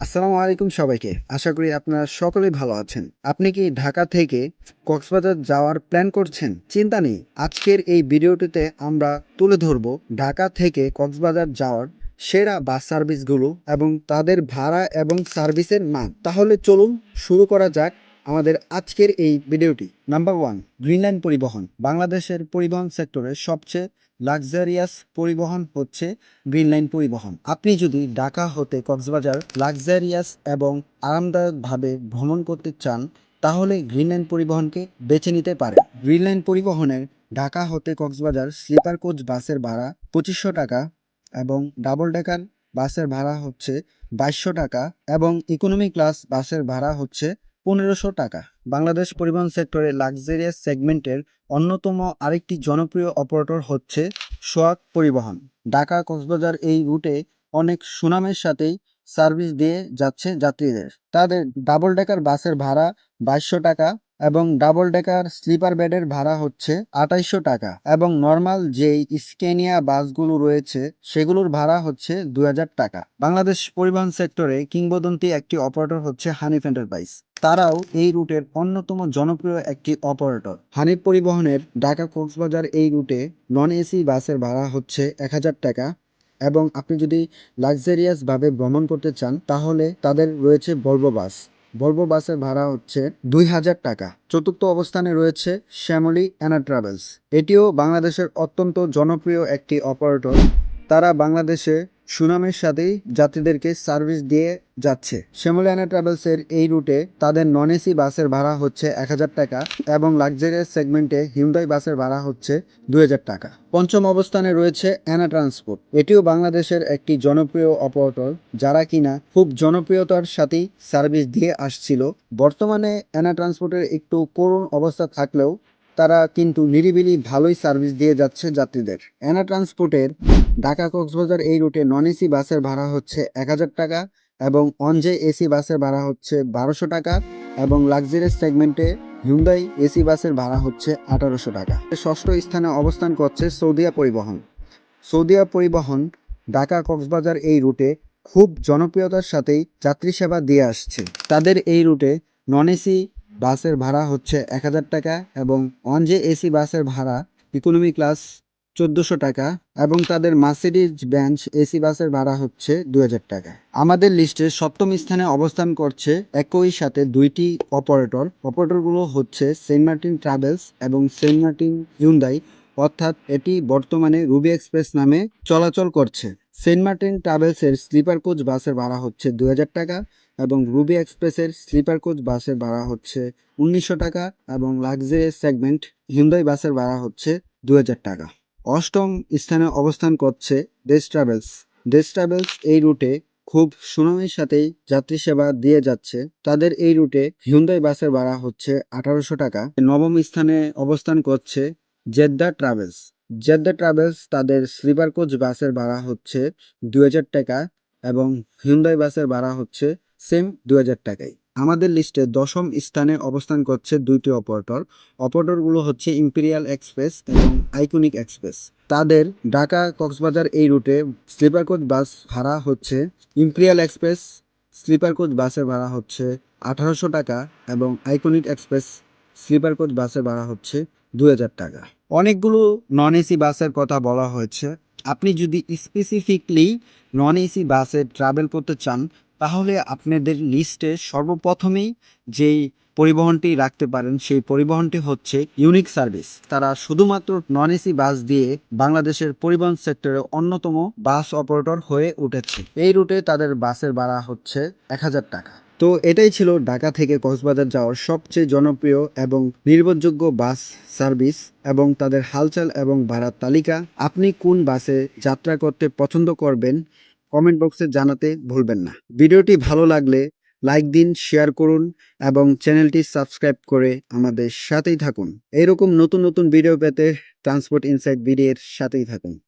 আসসালামু আলাইকুম সবাইকে। আশা করি আপনারা সকলেই ভালো আছেন। আপনি কি ঢাকা থেকে কক্সবাজার যাওয়ার প্ল্যান করছেন? চিন্তা নেই। আজকের এই ভিডিওটিতে আমরা তুলে ধরব ঢাকা থেকে কক্সবাজার যাওয়ার সেরা বাস সার্ভিসগুলো এবং তাদের ভাড়া এবং সার্ভিসের মান। তাহলে চলুন শুরু করা যাক আমাদের আজকের এই ভিডিওটি। নাম্বার ওয়ান গ্রিনল্যান্ড পরিবহন। বাংলাদেশের পরিবহন সেক্টরের সবচেয়ে লাক্সারিয়াস পরিবহন হচ্ছে গ্রিন লাইন পরিবহন। আপনি যদি ঢাকা হতে কক্সবাজার লাক্সারিয়াস এবং আরামদায়কভাবে ভ্রমণ করতে চান, তাহলে গ্রিন লাইন পরিবহনকে বেছে নিতে পারেন। গ্রিনলাইন পরিবহনের ঢাকা হতে কক্সবাজার স্লিপার কোচ বাসের ভাড়া পঁচিশশো টাকা এবং ডাবল ডেকার বাসের ভাড়া হচ্ছে বাইশশো টাকা এবং ইকোনমি ক্লাস বাসের ভাড়া হচ্ছে পনেরোশো টাকা। বাংলাদেশ পরিবহন সেক্টরে লাক্সারিয়াস সেগমেন্টের অন্যতম আরেকটি জনপ্রিয় অপারেটর হচ্ছে সোয়াক পরিবহন। ঢাকা কক্সবাজার এই রুটে অনেক সুনামের সাথেই সার্ভিস দিয়ে যাচ্ছে যাত্রীদের। তাদের ডাবল ডেকার বাসের ভাড়া বাইশশো টাকা এবং ডাবল ডেকার স্লিপার বেডের ভাড়া হচ্ছে আঠাইশশো টাকা এবং নর্মাল যেই স্কেনিয়া বাসগুলো রয়েছে সেগুলোর ভাড়া হচ্ছে দু হাজার টাকা। বাংলাদেশ পরিবহন সেক্টরে কিংবদন্তি একটি অপারেটর হচ্ছে হানিফ এন্টারপ্রাইজ। তারাও এই রুটের অন্যতম জনপ্রিয় একটি অপারেটর। হানিফ পরিবহনের ঢাকা কক্সবাজার এই রুটে নন এসি বাসের ভাড়া হচ্ছে এক হাজার টাকা এবং আপনি যদি লাক্সারিয়াসভাবে ভ্রমণ করতে চান, তাহলে তাদের রয়েছে ভলভো বাস। ভলভো বাসের ভাড়া হচ্ছে দুই হাজার টাকা। চতুর্থ অবস্থানে রয়েছে শ্যামলী অ্যানা ট্রাভেলস এটিও বাংলাদেশের অত্যন্ত জনপ্রিয় একটি অপারেটর। তারা বাংলাদেশে সুনামের সাথেই যাত্রীদেরকে সার্ভিস দিয়ে যাচ্ছে। শ্যামলিয়ানা ট্রাভেলসের এই রুটে তাদের নন এসি বাসের ভাড়া হচ্ছে এক হাজার টাকা এবং লাক্সারিয়াস সেগমেন্টে হিউন্দাই বাসের ভাড়া হচ্ছে দুই হাজার টাকা। পঞ্চম অবস্থানে রয়েছে অ্যানা ট্রান্সপোর্ট। এটিও বাংলাদেশের একটি জনপ্রিয় অপারেটর, যারা কিনা খুব জনপ্রিয়তার সাথেই সার্ভিস দিয়ে আসছিল। বর্তমানে অ্যানা ট্রান্সপোর্টের একটু করুণ অবস্থা থাকলেও তারা কিন্তু নিরিবিলি ভালোই সার্ভিস দিয়ে যাচ্ছে যাত্রীদের। অ্যানা ট্রান্সপোর্টের ঢাকা কক্সবাজার এই রুটে নন এসি বাসের ভাড়া হচ্ছে এক হাজার টাকা এবং অনজে এসি বাসের ভাড়া হচ্ছে বারোশো টাকা এবং লাক্সারিয়াস সেগমেন্টে হিউন্দাই এসি বাসের ভাড়া হচ্ছে আঠারোশো টাকা। ষষ্ঠ স্থানে অবস্থান করছে সৌদিয়া পরিবহন। সৌদিয়া পরিবহন ঢাকা কক্সবাজার এই রুটে খুব জনপ্রিয়তার সাথেই যাত্রী সেবা দিয়ে আসছে। তাদের এই রুটে নন এসি বাসের ভাড়া হচ্ছে এক হাজার টাকা এবং অনজে এসি বাসের ভাড়া ইকোনমি ক্লাস চোদ্দোশো টাকা এবং তাদের মার্সিডিজ বেঞ্চ এসি বাসের ভাড়া হচ্ছে দু হাজার টাকা। আমাদের লিস্টে সপ্তম স্থানে অবস্থান করছে একই সাথে দুইটি অপারেটর। অপারেটরগুলো হচ্ছে সেন্ট মার্টিন ট্রাভেলস এবং সেন্ট মার্টিন ইউন্দাই অর্থাৎ এটি বর্তমানে রুবি এক্সপ্রেস নামে চলাচল করছে। সেন্ট মার্টিন ট্রাভেলসের স্লিপার কোচ বাসের ভাড়া হচ্ছে দু হাজার টাকা এবং রুবি এক্সপ্রেসের স্লিপার কোচ বাসের ভাড়া হচ্ছে উনিশশো টাকা এবং লাক্সারিয়াস সেগমেন্ট হিউন্দাই বাসের ভাড়া হচ্ছে দু হাজার টাকা। অষ্টম স্থানে অবস্থান করছে দেশ ট্রাভেলস। দেশ ট্রাভেলস এই রুটে খুব সুনামের সাথেই যাত্রী সেবা দিয়ে যাচ্ছে। তাদের এই রুটে হিউন্দাই বাসের ভাড়া হচ্ছে আঠারোশো টাকা। নবম স্থানে অবস্থান করছে জেদ্দা ট্রাভেলস। জেদ্দা ট্রাভেলস তাদের স্লিপার কোচ বাসের ভাড়া হচ্ছে দু হাজার টাকা এবং হিউন্দাই বাসের ভাড়া হচ্ছে সেম দু হাজার টাকাই আমাদের লিস্টে দশম স্থানে অবস্থান করছে দুইটি অপারেটর। অপারেটরগুলো হচ্ছে ইম্পেরিয়াল এক্সপ্রেস এবং আইকনিক এক্সপ্রেস। তাদের ঢাকা কক্সবাজার এই রুটে স্লিপার কোচ বাস ভাড়া হচ্ছে, ইম্পেরিয়াল এক্সপ্রেস স্লিপার কোচ বাসের ভাড়া হচ্ছে আঠারোশো টাকা এবং আইকনিক এক্সপ্রেস স্লিপার কোচ বাসের ভাড়া হচ্ছে দু হাজার টাকা। অনেকগুলো নন এসি বাসের কথা বলা হয়েছে। আপনি যদি স্পেসিফিকলি নন এসি বাসে ট্রাভেল করতে চান তাহলে আপনাদের লিস্টে সর্বপ্রথমেই যেই পরিবহনটি রাখতে পারেন, সেই পরিবহনটি হচ্ছে ইউনিক সার্ভিস তারা শুধুমাত্র নন এসি বাস দিয়ে বাংলাদেশের পরিবহন সেক্টরে অন্যতম বাস অপারেটর হয়ে উঠেছে। এই রুটে তাদের বাসের ভাড়া হচ্ছে এক হাজার টাকা। তো এটাই ছিল ঢাকা থেকে কক্সবাজার যাওয়ার সবচেয়ে জনপ্রিয় এবং নির্ভরযোগ্য বাস সার্ভিস এবং তাদের হালচাল এবং ভাড়ার তালিকা। আপনি কোন বাসে যাত্রা করতে পছন্দ করবেন কমেন্ট বক্সে জানাতে ভুলবেন না। ভিডিওটি ভালো লাগলে লাইক দিন, শেয়ার করুন এবং চ্যানেলটি সাবস্ক্রাইব করে আমাদের সাথেই থাকুন। এরকম নতুন নতুন ভিডিও পেতে ট্রান্সপোর্ট ইনসাইট ভিডিওর সাথেই থাকুন।